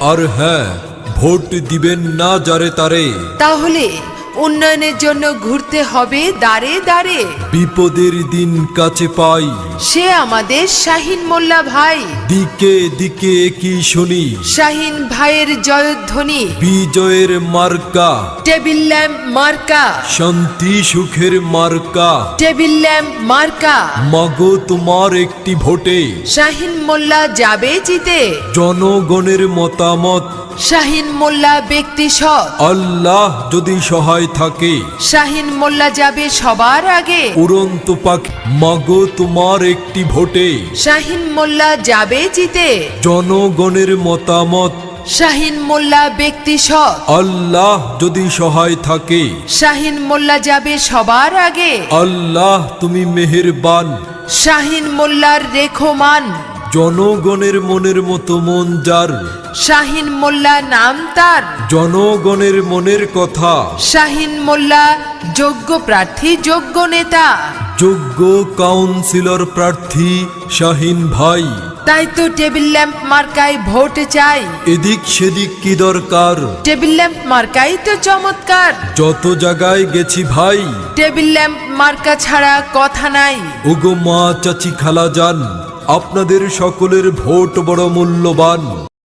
আর হ্যাঁ ভোট দিবেন না যারে তারে। তাহলে উন্নয়নের জন্য ঘুরতে হবে দাঁড়ে দাঁড়ে বিপদের দিন কাছে পাই। সে আমাদের শাহিন মোল্লা ভাই। দিকে দিকে কি শুনি? শাহিন ভাইয়ের জয়ধ্বনি। বিজয়ের মার্কা। টেবিল ল্যাম্প মার্কা। শান্তি সুখের মার্কা। টেবিল ল্যাম্প মার্কা। মাগো তোমার একটি ভোটে। শাহিন মোল্লা যাবে জিতে। জনগণের মতামত। শাহিন মোল্লা ব্যক্তি সৎ। আল্লাহ যদি সহায় থাকে। শাহিন মোল্লা যাবে সবার আগে। উড়ন্ত পাখি মাগো তোমার একটি ভোটে। শাহিন মোল্লা যাবে জিতে। জনগণের মতামত। শাহিন মোল্লা ব্যক্তি সৎ। আল্লাহ যদি সহায় থাকে। শাহিন মোল্লা যাবে সবার আগে। আল্লাহ তুমি মেহেরবান। শাহিন মোল্লার রেখমান জনগণের মনের মতো মন যার। শাহিন মোল্লা নাম তার। জনগণের মনের কথা। শাহিন মোল্লা যোগ্য প্রার্থী যোগ্য নেতা। যোগ্য কাউন্সিলর প্রার্থী শাহিন ভাই। তাই তো টেবিল ল্যাম্প মার্কায় ভোট চাই। এদিক সেদিক কি দরকার? টেবিল ল্যাম্প মার্কাই তো চমৎকার। যত জায়গায় গেছি ভাই। টেবিল ল্যাম্প মার্কা ছাড়া কথা নাই। ওগো মা চাচি খালা যান। আপনাদের সকলের ভোট বড় মূল্যবান।